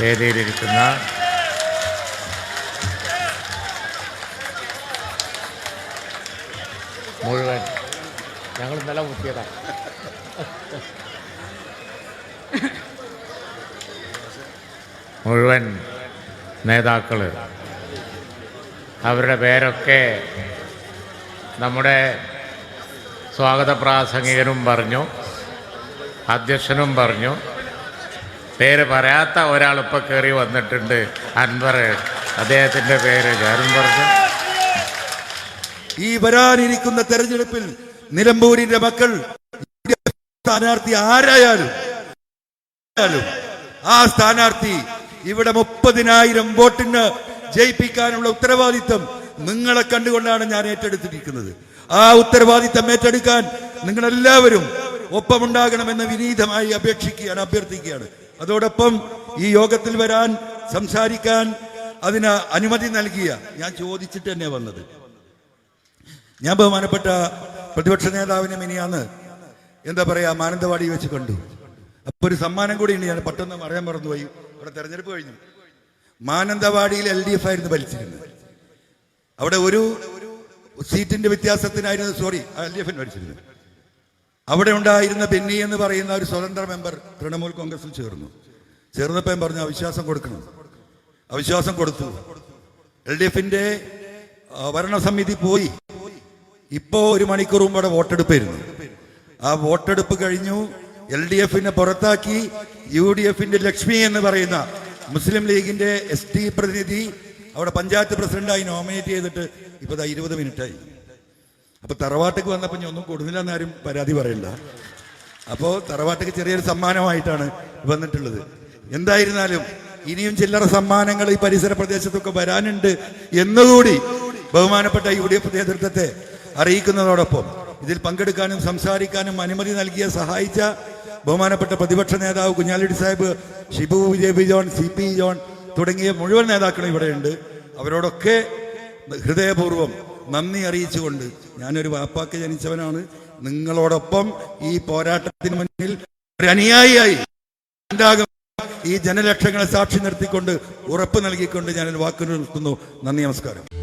വേദിയിലിരിക്കുന്ന മുഴുവൻ. ഞങ്ങൾ ഇന്നലെ മുത്തിയതാണ് മുഴുവൻ നേതാക്കൾ അവരുടെ പേരൊക്കെ നമ്മുടെ സ്വാഗത പ്രാസംഗികനും പറഞ്ഞു അധ്യക്ഷനും പറഞ്ഞു. പേര് പറയാത്ത ഒരാൾ ഇപ്പോൾ കയറി വന്നിട്ടുണ്ട്. അൻവർ അദ്ദേഹത്തിന്റെ പേര് ഈ വരാനിരിക്കുന്ന തെരഞ്ഞെടുപ്പിൽ നിലമ്പൂരിന്റെ മക്കൾ സ്ഥാനാർത്ഥി ആരായാലും ആ സ്ഥാനാർത്ഥി ഇവിടെ മുപ്പതിനായിരം വോട്ടിന് ജയിപ്പിക്കാനുള്ള ഉത്തരവാദിത്തം നിങ്ങളെ കണ്ടുകൊണ്ടാണ് ഞാൻ ഏറ്റെടുത്തിരിക്കുന്നത്. ആ ഉത്തരവാദിത്തം ഏറ്റെടുക്കാൻ നിങ്ങളെല്ലാവരും ഒപ്പമുണ്ടാകണമെന്ന് വിനീതമായി അപേക്ഷിക്കുകയാണ് അഭ്യർത്ഥിക്കുകയാണ്. അതോടൊപ്പം ഈ യോഗത്തിൽ വരാൻ സംസാരിക്കാൻ അതിന് അനുമതി നൽകിയ ഞാൻ ചോദിച്ചിട്ട് തന്നെ വന്നത്. ഞാൻ ബഹുമാനപ്പെട്ട പ്രതിപക്ഷ നേതാവിനെ മിനിയാന്ന് എന്താ പറയാ മാനന്തവാടി വെച്ച് കണ്ടു. അപ്പൊ ഒരു സമ്മാനം കൂടി ഉണ്ട് ഞാൻ പെട്ടെന്ന് പറയാൻ മറന്നുപോയി. അവിടെ തെരഞ്ഞെടുപ്പ് കഴിഞ്ഞു. മാനന്തവാടിയിൽ എൽ ഡി എഫ് ആയിരുന്നു ഭരിച്ചിരുന്നത്. അവിടെ ഒരു സീറ്റിന്റെ വ്യത്യാസത്തിനായിരുന്നു സോറി എൽ ഡി എഫിന് ഭരിച്ചിരുന്നത്. അവിടെ ഉണ്ടായിരുന്ന ബെന്നി എന്ന് പറയുന്ന ഒരു സ്വതന്ത്ര മെമ്പർ തൃണമൂൽ കോൺഗ്രസിൽ ചേർന്നു. ചേർന്നപ്പോൾ പറഞ്ഞു അവിശ്വാസം കൊടുക്കണം. അവിശ്വാസം കൊടുത്തു. എൽ ഡി എഫിന്റെ ഭരണസമിതി പോയി. ഇപ്പോ ഒരു മണിക്കൂർ മുമ്പ് അവിടെ വോട്ടെടുപ്പായിരുന്നു. ആ വോട്ടെടുപ്പ് കഴിഞ്ഞു. എൽ ഡി എഫിനെ പുറത്താക്കി യു ഡി എഫിന്റെ ലക്ഷ്മി എന്ന് പറയുന്ന മുസ്ലിം ലീഗിന്റെ എസ് ടി പ്രതിനിധി അവിടെ പഞ്ചായത്ത് പ്രസിഡന്റായി നോമിനേറ്റ് ചെയ്തിട്ട് ഇപ്പൊ ഇരുപത് മിനിറ്റായി. അപ്പൊ തറവാട്ടേക്ക് വന്നപ്പോ ഞാൻ ഒന്നും കൊടുന്നില്ലെന്ന് ആരും പരാതി പറയണ്ട അപ്പോ തറവാട്ടേക്ക് ചെറിയൊരു സമ്മാനമായിട്ടാണ് വന്നിട്ടുള്ളത്. എന്തായിരുന്നാലും ഇനിയും ചില്ലറ സമ്മാനങ്ങൾ ഈ പരിസര പ്രദേശത്തൊക്കെ വരാനുണ്ട് എന്നുകൂടി ബഹുമാനപ്പെട്ട യു ഡി എഫ് നേതൃത്വത്തെ അറിയിക്കുന്നതോടൊപ്പം ഇതിൽ പങ്കെടുക്കാനും സംസാരിക്കാനും അനുമതി നൽകിയ സഹായിച്ച ബഹുമാനപ്പെട്ട പ്രതിപക്ഷ നേതാവ് കുഞ്ഞാലിഡി സാഹിബ് ഷിബു വിജയ് ജോൺ സി പി ജോൺ തുടങ്ങിയ മുഴുവൻ നേതാക്കളും ഇവിടെയുണ്ട്. അവരോടൊക്കെ ഹൃദയപൂർവം നന്ദി അറിയിച്ചുകൊണ്ട് ഞാനൊരു വാപ്പാക്ക് ജനിച്ചവനാണ്. നിങ്ങളോടൊപ്പം ഈ പോരാട്ടത്തിന് മുന്നിൽ ഒരു അനുയായിയായി ഈ ജനലക്ഷങ്ങളെ സാക്ഷി നിർത്തിക്കൊണ്ട് ഉറപ്പ് നൽകിക്കൊണ്ട് ഞാനൊരു വാക്ക് നിർത്തുന്നു. നന്ദി നമസ്കാരം.